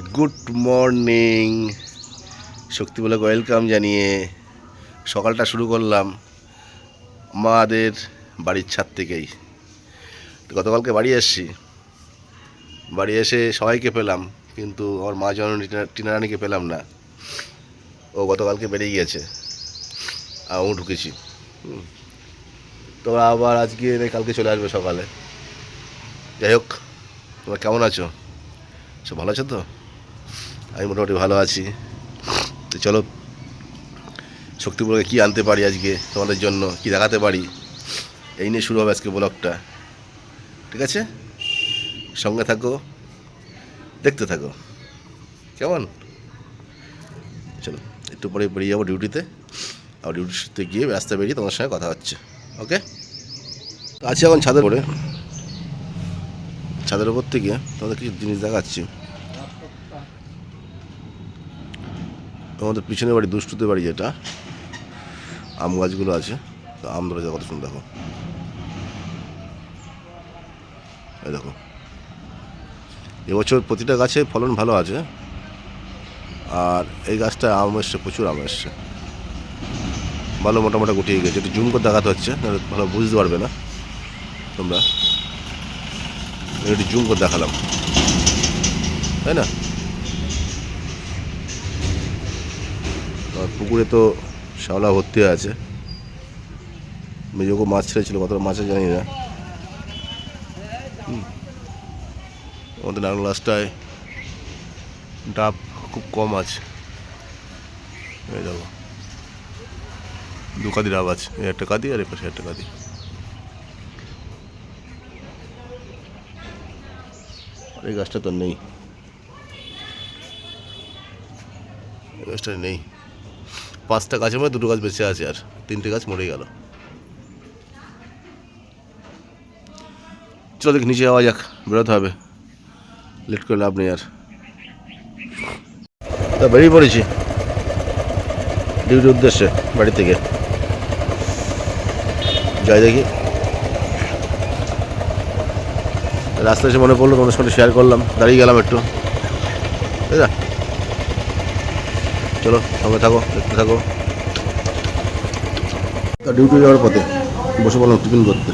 Good morning শক্তিমূলক welcome জানিয়ে সকালটা শুরু করলাম মাদের বাড়ির ছাদ থেকেই। গতকালকে বাড়ি এসেছি। বাড়ি এসে সবাইকে পেলাম, কিন্তু আমার মা জননী টিনা- টিনা রানীকে পেলাম না। ও গতকালকে বেরিয়ে গিয়েছে। আর ও ঢুকেছি। হুম। তো আবার আজকে কালকে চলে আসবে সকালে। যাই হোক, তোমরা কেমন আছো? সব ভালো আছো তো? আমি মোটামুটি ভালো আছি। তো চলো, শক্তিপুরকে কী আনতে পারি আজকে তোমাদের জন্য, কি দেখাতে পারি? এই নিয়ে শুরু হবে আজকে ব্লগটা। ঠিক আছে? সঙ্গে থাকো, দেখতে থাকো। কেমন? চলো, একটু পরে বেরিয়ে যাব ডিউটিতে আর ডিউটিতে গিয়ে রাস্তায় বেরিয়ে তোমার সঙ্গে কথা হচ্ছে। ওকে আছি এখন ছাদের উপরে। ছাদের উপর থেকে তোমাদের কিছু জিনিস দেখাচ্ছি। আমাদের পিছনে বাড়ি দুষ্টুতে বাড়ি যেটা, আম গাছগুলো আছে, তো আম ধরে কত সুন্দর দেখো। এই দেখো। এবছর প্রতিটা গাছে ফলন ভালো আছে, আর এই গাছটা আম এসছে, প্রচুর আম এসছে। ভালো মোটামোটা গুটিয়ে গেছে, একটু জুম করে দেখাতে হচ্ছে ভালো বুঝতে পারবে না তোমরা। একটু জুম করে দেখালাম। তাই না? পুকুরে তো শ্যাওলা ভর্তি হয়ে আছে। মেজোকে মাছ ছেড়েছিল, কতটা মাছে জানি না। আমাদের নারকেল গাছটায় ডাব খুব কম আছে। এই দেখো। দু কাদি ডাব আছে একটা কাদি আর এ পাশে একটা কাদি। এই গাছটা তো নেই। এই গাছটা নেই। পাঁচটা গাছের মধ্যে দুটো গাছ বেঁচে আছে আর তিনটে গাছ মরে গেল। চলো দেখি, নিচে যাওয়া যাক, বেরোতে হবে। লেট করে লাভ নেই আর। তা বেরিয়ে পড়েছি। ডিউটির উদ্দেশ্যে বাড়ি থেকে। যাই দেখি। রাস্তায় এসে মনে পড়ল, তোমাদের সঙ্গে শেয়ার করলাম। দাঁড়িয়ে গেলাম একটু। তাই না? চলো, সঙ্গে থাকো, দেখতে থাকো। ডিউটি যাওয়ার পথে বসে বললাম টিফিন করতে।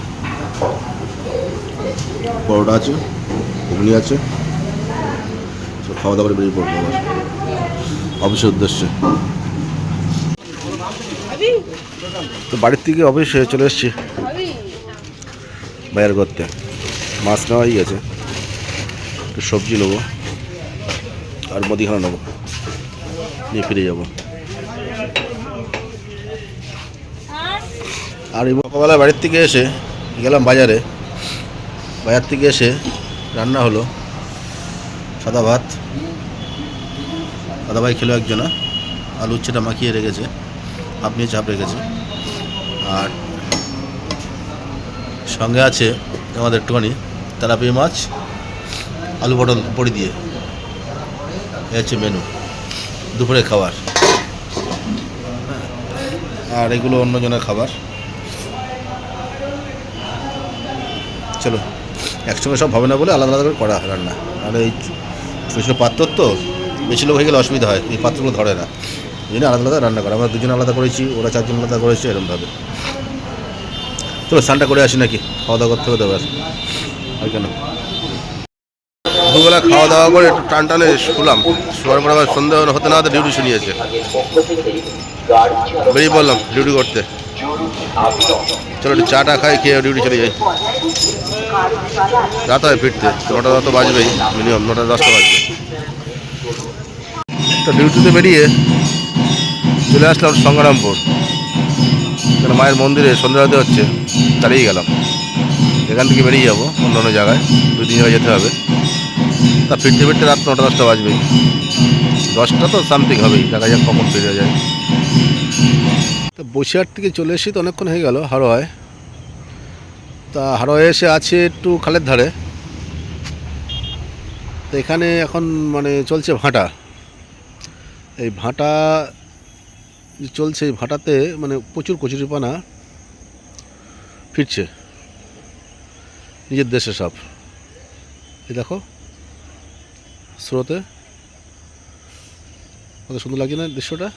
পরোটা আছে, ঘুগনি আছে খাওয়া দাওয়া বেরিয়ে পড়ব আবার। অফিসের উদ্দেশ্যে। তো বাড়ির থেকে অফিসে চলে এসেছি। বাজার করতে। মাছ নেওয়াই গেছে একটু সবজি নেব। আর মুদিখানা নেব। নিয়ে ফিরে যাব। আর এই সকালবেলা বাড়ির থেকে এসে গেলাম বাজারে। বাজার থেকে এসে রান্না হলো সাদা ভাত। দাদা ভাই খেলো একজনা। আলু উচ্ছেটা মাখিয়ে রেখেছে। নিয়ে চাপ রেখেছে। আর সঙ্গে আছে আমাদের একটুখানি তেলাপিয়া মাছ, আলু পটল পড়ি দিয়ে। এই হচ্ছে মেনু দুপুরে খাবার। আর এগুলো অন্যজনের খাবার। চলো, একসঙ্গে সব হবে না বলে আলাদা আলাদা করে করা হয় রান্না। আর এই ছোটো ছোটো পাত্র তো, বেশি লোক হয়ে গেলে অসুবিধা হয়, এই পাত্রগুলো ধরে না। এই জন্য আলাদা আলাদা রান্না করা, আমরা দুজন আলাদা করেছি, ওরা চারজন আলাদা করেছে এরকমভাবে চলো, স্নানটা করে আসি নাকি? খাওয়া দাওয়া করতে হবে আর কেন? দুবেলা খাওয়া দাওয়া করে একটু টান টানে শুলাম। শোয়ার পর আবার সন্ধ্যা হতে না হতে ডিউটি শুনিয়েছে। বেরিয়ে পড়লাম ডিউটি করতে। চলো একটু চাটা খাই, খেয়ে ডিউটি চলে যাই। রাত হয় ফিরতে, নটা দশটা বাজবেই মিনিমাম নটা দশটা বাজবে। তো ডিউটিতে বেরিয়ে চলে আসলাম সংগ্রামপুর। মায়ের মন্দিরে সন্ধ্যা হতে হচ্ছে দাঁড়িয়ে গেলাম। এখান থেকে বেরিয়ে যাব অন্য অন্য জায়গায় দুই তিন জায়গায় যেতে হবে। তা ফিরতে ফিরতে রাত নটা দশটা বাজবেই দশটা তো সামথিং হবেই, দেখা যাক কখন ফিরে যায়। তো বসিরহাট থেকে চলে এসেছি তো অনেকক্ষণ হয়ে গেল হারোয় তা হারোয় এসে আছে একটু খালের ধারে। তো এখানে এখন মানে চলছে ভাঁটা। এই ভাঁটা চলছে ভাঁটাতে মানে প্রচুর কচুরিপানা ফিরছে। নিজের দেশে সব। এই দেখো। স্রোতে? কত সুন্দর লাগছে না দৃশ্যটা?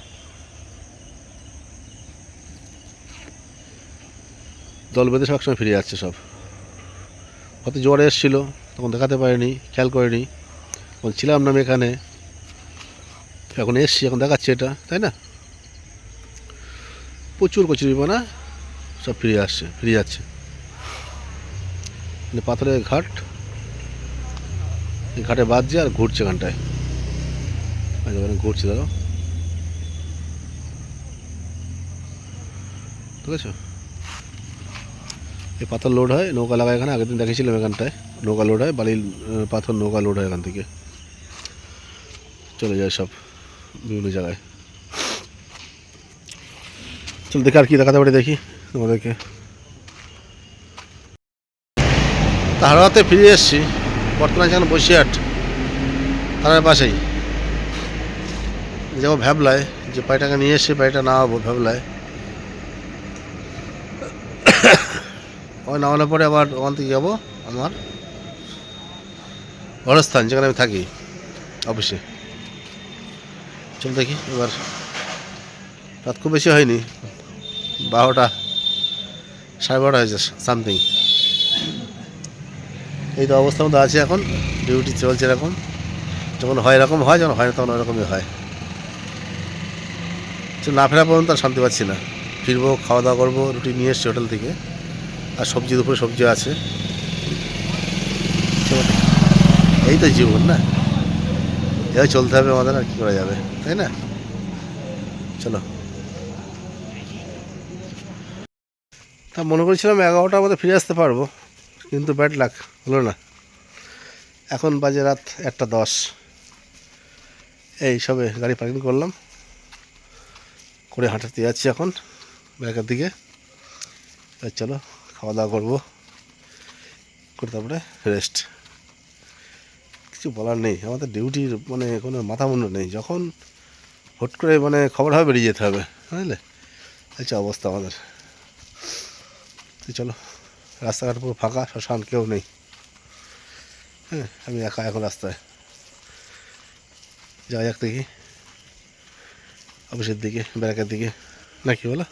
দল বেঁধে সব একসঙ্গে ফিরে যাচ্ছে সব। হয়তো জ্বর এসেছিল, তখন দেখাতে পারিনি, খেয়াল করিনি। তখন ছিলাম না আমি এখানে। এখন এসছি, এখন দেখাচ্ছে এটা, তাই না? প্রচুর কচুরিপানা সব ফিরে আসছে, ফিরে যাচ্ছে। পাথরের ঘাট। ঘাটে বাজছে আর ঘুরছে এখানটায় এই ঘুরছে দেখো ঠিক আছে এই পাথর লোড হয়, নৌকা লাগায় এখানে, আগের দিন দেখেছিলাম এখানটায়। নৌকা লোড হয়, বালির পাথর নৌকা লোড হয় এখান থেকে। চলে যায় সব বিভিন্ন জায়গায়। চল, দেখি আর কি দেখাতে পারি, দেখি তোমাদেরকে। হাওড়াতে ফিরে এসেছি। বর্তমানে যেখানে বসিরহাট থানার পাশেই। যাব ভ্যাবলায়, যে পায়টাকে নিয়ে এসে পায়টা নামাবো ভ্যাবলায়। ওই নামানোর পরে আবার ওখান থেকে যাব, আমার অবস্থান যেখানে আমি থাকি, অফিসে। চল দেখি, এবার রাত খুব বেশি হয়নি, বারোটা, সাড়ে বারোটা হয়েছে সামথিং এই তো অবস্থার মধ্যে আছে এখন ডিউটি চলছে এরকম। যখন হয় এরকম হয়, যখন হয় না তখন ওরকমই হয়। না ফেরা পর্যন্ত আর শান্তি পাচ্ছি না। ফিরবো খাওয়া দাওয়া করব, রুটি নিয়ে এসছি হোটেল থেকে। আর সবজি দুপুরে সবজি আছে। এই তো জীবন না। এভাবে চলতে হবে আমাদের, আর কী করা যাবে, তাই না? চলো। তা মনে করেছিলাম এগারোটার মধ্যে ফিরে আসতে পারব। কিন্তু ব্যাড লাক হলো না। এখন বাজে রাত একটা দশ। এই সবে গাড়ি পার্কিং করলাম। করে হাঁটাতে যাচ্ছি এখন, ব্যাগের দিকে। চলো, খাওয়া দাওয়া করব। করে তারপরে রেস্ট কিছু বলার নেই, আমাদের ডিউটির মানে কোনো মাথা মুন্ড নেই। যখন হুট করে মানে খবর হবে বেরিয়ে যেতে হবে, বুঝলে? আচ্ছা অবস্থা আমাদের। চলো। রাস্তাঘাট পুরো ফাঁকা শ্মশান কেউ নেই। হ্যাঁ আমি একা, এখন রাস্তায়। যাওয়া যাক দেখি। অফিসের দিকে, ব্যারাকের দিকে। নাকি বলো?